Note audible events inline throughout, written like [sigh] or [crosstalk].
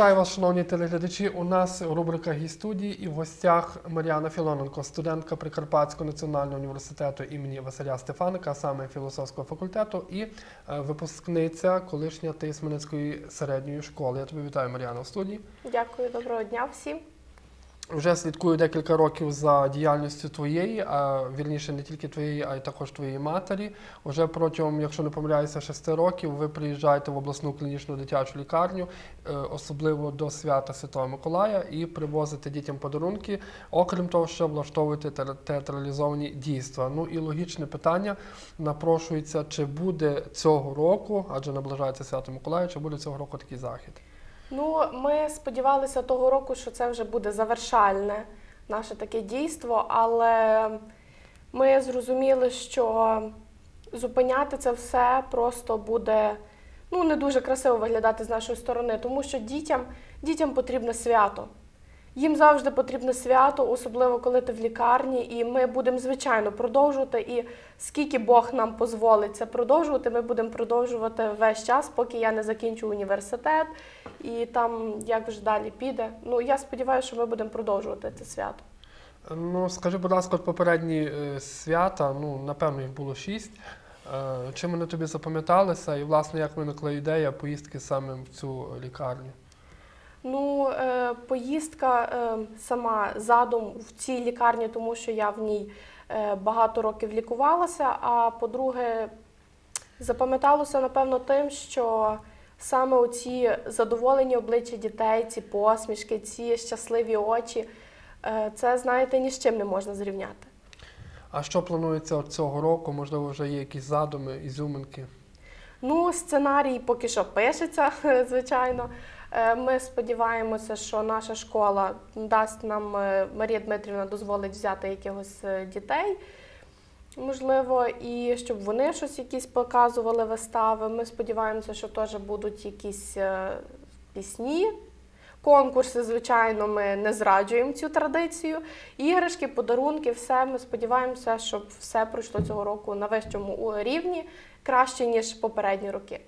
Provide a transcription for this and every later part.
Вітаю вас, шановні телеглядачі. У нас рубрика «Гість студії і в гостях Мар'яна Філоненко, студентка Прикарпатського національного університету імені Василя Стефаника, саме філософського факультету, і е, випускниця колишня Тисменецької середньої школи. Я тобі вітаю, Мар'яна, в студії. Дякую, доброго дня всім. Вже слідкую декілька років за діяльністю твоєї, а вірніше не тільки твоєї, а й також твоєї матері. Уже протягом, якщо не помиляюся, шести років ви приїжджаєте в обласну клінічну дитячу лікарню, е, особливо до свята Святого Миколая, і привозите дітям подарунки. Окрім того, що влаштовуєте театр- театралізовані дійства. Ну і логічне питання напрошується, чи буде цього року, адже наближається свято Миколая, чи буде цього року такий захід. Ну, ми сподівалися того року, що це вже буде завершальне наше таке дійство, але ми зрозуміли, що зупиняти це все просто буде ну, не дуже красиво виглядати з нашої сторони, тому що дітям, дітям потрібне свято. Їм завжди потрібне свято, особливо коли ти в лікарні, і ми будемо звичайно продовжувати. І скільки Бог нам дозволить це продовжувати, ми будемо продовжувати весь час, поки я не закінчу університет, і там як вже далі піде. Ну я сподіваюся, що ми будемо продовжувати це свято. Ну, скажи, будь ласка, попередні е, свята, ну, напевно, їх було шість. Е, Чим вони тобі запам'яталися, і, власне, як виникла ідея поїздки саме в цю лікарню? Ну, е, поїздка сама задум в цій лікарні, тому що я в ній багато років лікувалася. А по-друге, запам'яталося, напевно, тим, що саме оці задоволені обличчя дітей, ці посмішки, ці щасливі очі, е, це, знаєте, ні з чим не можна зрівняти. А що планується от цього року? Можливо, вже є якісь задуми, ізюминки? Ну, сценарій поки що пишеться, [laughs] звичайно. Е, Ми сподіваємося, що наша школа дасть нам, е, Марія Дмитрівна дозволить взяти якихось дітей, можливо, і щоб вони щось якісь показували вистави. Ми сподіваємося, що теж будуть якісь е, пісні. Конкурси, звичайно, ми не зраджуємо цю традицію. Іграшки, подарунки, все. Ми сподіваємося, щоб все пройшло цього року на вищому рівні, краще, ніж попередні роки.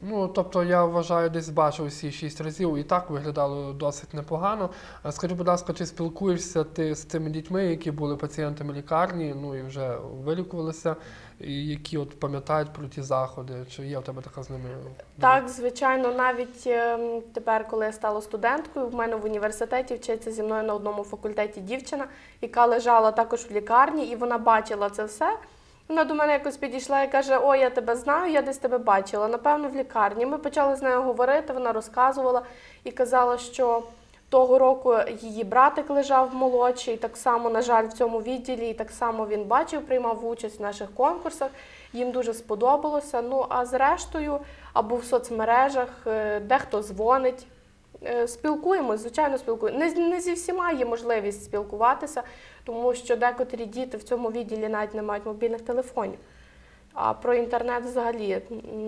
Ну, тобто, я вважаю, десь бачив всі шість разів, і так виглядало досить непогано. Скажи, будь ласка, чи спілкуєшся ти з тими дітьми, які були пацієнтами лікарні, ну і вже вилікувалися, і які от пам'ятають про ті заходи? Чи є в тебе така з ними? Так, звичайно, навіть ем, тепер, коли я стала студенткою, в мене в університеті вчиться зі мною на одному факультеті дівчина, яка лежала також в лікарні, і вона бачила це все. Вона до мене якось підійшла і каже: О, я тебе знаю, я десь тебе бачила. Напевно, в лікарні. Ми почали з нею говорити, вона розказувала і казала, що того року її братик лежав молодший, так само, на жаль, в цьому відділі, і так само він бачив, приймав участь в наших конкурсах. Їм дуже сподобалося. Ну а зрештою, або в соцмережах, е, дехто дзвонить. Е, Спілкуємось, звичайно, спілкуємося. Не, не зі всіма є можливість спілкуватися, тому що декотрі діти в цьому відділі навіть не мають мобільних телефонів. А про інтернет взагалі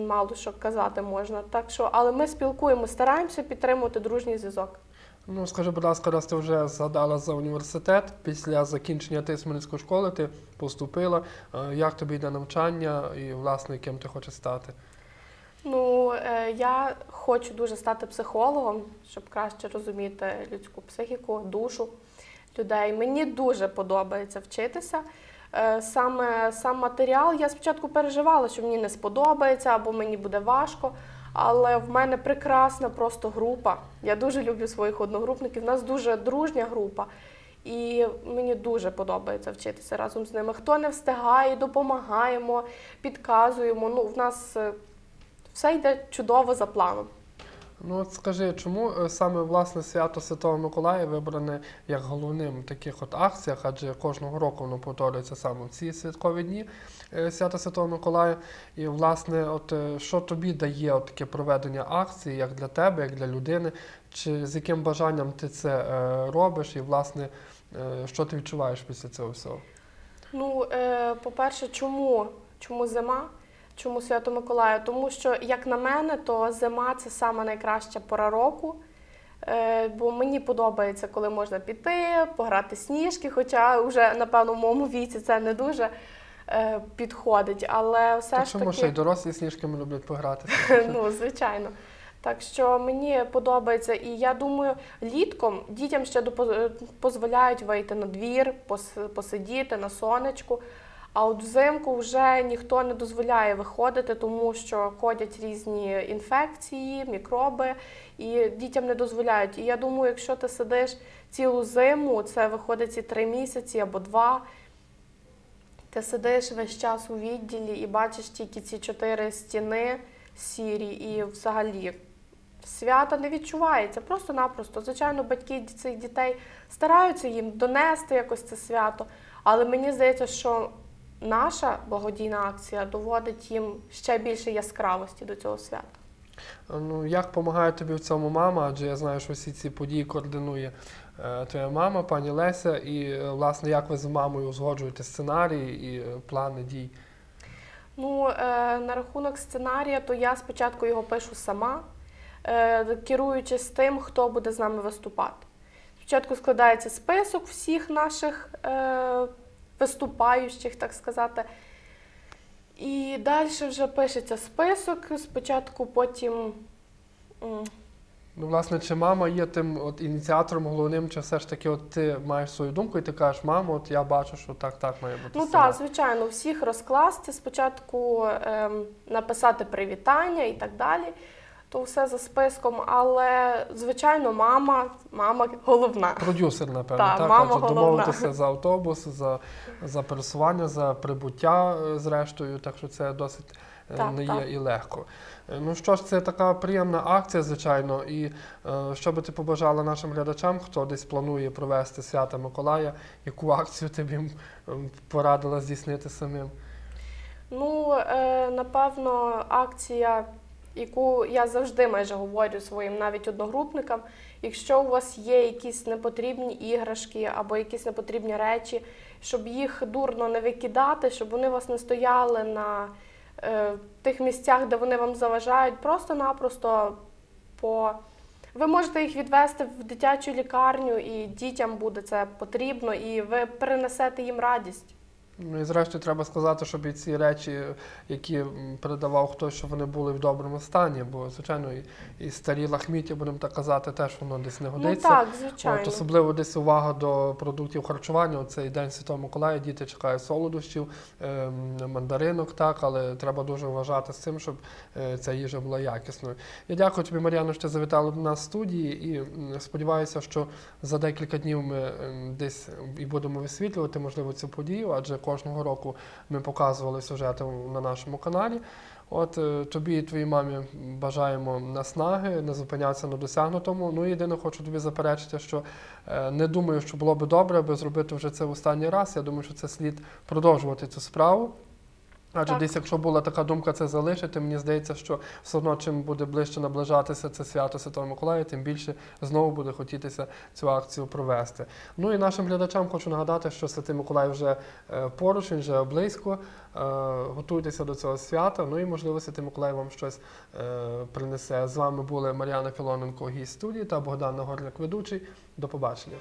мало що казати можна. Так що, але ми спілкуємося, стараємося підтримувати дружній зв'язок. Ну, скажи, будь ласка, раз ти вже згадала за університет, після закінчення Тисменської школи ти поступила. Е, Як тобі йде навчання і, власне, ким ти хочеш стати? Ну, е, я хочу дуже стати психологом, щоб краще розуміти людську психіку, душу людей. Мені дуже подобається вчитися. Е, Саме сам матеріал я спочатку переживала, що мені не сподобається або мені буде важко. Але в мене прекрасна просто група. Я дуже люблю своїх одногрупників. У нас дуже дружня група. І мені дуже подобається вчитися разом з ними. Хто не встигає, допомагаємо, підказуємо. Ну, в нас е, все йде чудово за планом. Ну от скажи, чому е, саме власне свято Святого Миколая вибране як головним в таких от акціях, адже кожного року воно повторюється саме в ці святкові дні е, свята Святого Миколая. І власне, от е, що тобі дає от таке проведення акції, як для тебе, як для людини, чи з яким бажанням ти це робиш, і власне що ти відчуваєш після цього всього? Ну, по-перше, чому? Чому зима? Чому Свято Миколаю? Тому що, як на мене, то зима це саме найкраща пора року. Е, бо мені подобається, коли можна піти, пограти сніжки, хоча вже, напевно, в моєму віці це не дуже е, підходить. Але все Та ж чому таки. ще й дорослі сніжками люблять погратися? [laughs] Ну, звичайно. Так що мені подобається, і я думаю, літком дітям ще допо- е, дозволяють вийти на двір, пос- посидіти на сонечку. А от взимку вже ніхто не дозволяє виходити, тому що ходять різні інфекції, мікроби, і дітям не дозволяють. І я думаю, якщо ти сидиш цілу зиму, це виходить ці три місяці або два. Ти сидиш весь час у відділі і бачиш тільки ці чотири стіни сірі, і взагалі свята не відчувається. Просто-напросто. Звичайно, батьки цих дітей стараються їм донести якось це свято, але мені здається, що наша благодійна акція доводить їм ще більше яскравості до цього свята. Ну, як допомагає тобі в цьому мама? Адже я знаю, що всі ці події координує е, твоя мама, пані Леся, і е, власне як ви з мамою узгоджуєте сценарії і е, плани дій? Ну, е, на рахунок сценарія, то я спочатку його пишу сама, е, керуючись тим, хто буде з нами виступати. Спочатку складається список всіх наших е, виступаючих, так сказати. І далі вже пишеться список. Спочатку потім. Ну, власне, чи мама є тим от ініціатором головним, чи все ж таки от ти маєш свою думку і ти кажеш, мамо, от я бачу, що так, так має бути. Ну так, звичайно, всіх розкласти, спочатку ем, написати привітання і так далі. То все за списком, але звичайно, мама, мама головна. Продюсер, напевно, Так, так, мама адже головна. домовитися за автобус, за, за пересування, за прибуття е, зрештою, так що це досить е, Так, не так. є і легко. Е, Ну що ж, це така приємна акція, звичайно. І е, що би ти побажала нашим глядачам, хто десь планує провести свята Миколая, яку акцію ти б їм порадила здійснити самим? Ну, е, напевно, акція, яку я завжди майже говорю своїм навіть одногрупникам. Якщо у вас є якісь непотрібні іграшки або якісь непотрібні речі, щоб їх дурно не викидати, щоб вони вас не стояли на е, тих місцях, де вони вам заважають, просто-напросто по. Ви можете їх відвести в дитячу лікарню, і дітям буде це потрібно, і ви принесете їм радість. Ну і зрештою треба сказати, щоб і ці речі, які передавав хтось, щоб вони були в доброму стані, бо звичайно і, і старі лахміття, будемо так казати, теж воно десь не Ну годиться. так, От, звичайно. особливо десь увага до продуктів харчування. Цей день Святого Миколая діти чекають солодощів, ем, мандаринок, так, але треба дуже вважати з цим, щоб е, ця їжа була якісною. Я дякую тобі, Мар'яно, що ти завітала до нас в студії і сподіваюся, що за декілька днів ми ем, десь і будемо висвітлювати, можливо, цю подію, адже кожного року ми показували сюжети на нашому каналі. От е, тобі і твоїй мамі бажаємо наснаги, не зупинятися на досягнутому. Ну, єдине, хочу тобі заперечити, що е, не думаю, що було би добре, аби зробити вже це в останній раз. Я думаю, що це слід продовжувати цю справу. Адже Так. десь, якщо була така думка це залишити, мені здається, що все одно чим буде ближче наближатися це свято Святого Миколая, тим більше знову буде хотітися цю акцію провести. Ну і нашим глядачам хочу нагадати, що Святий Миколай вже е, поруч, він вже близько. Е, Готуйтеся до цього свята. Ну і можливо, Святий Миколай вам щось е, принесе. З вами були Мар'яна Філоненко, гість студії та Богдан Нагорняк, ведучий. До побачення.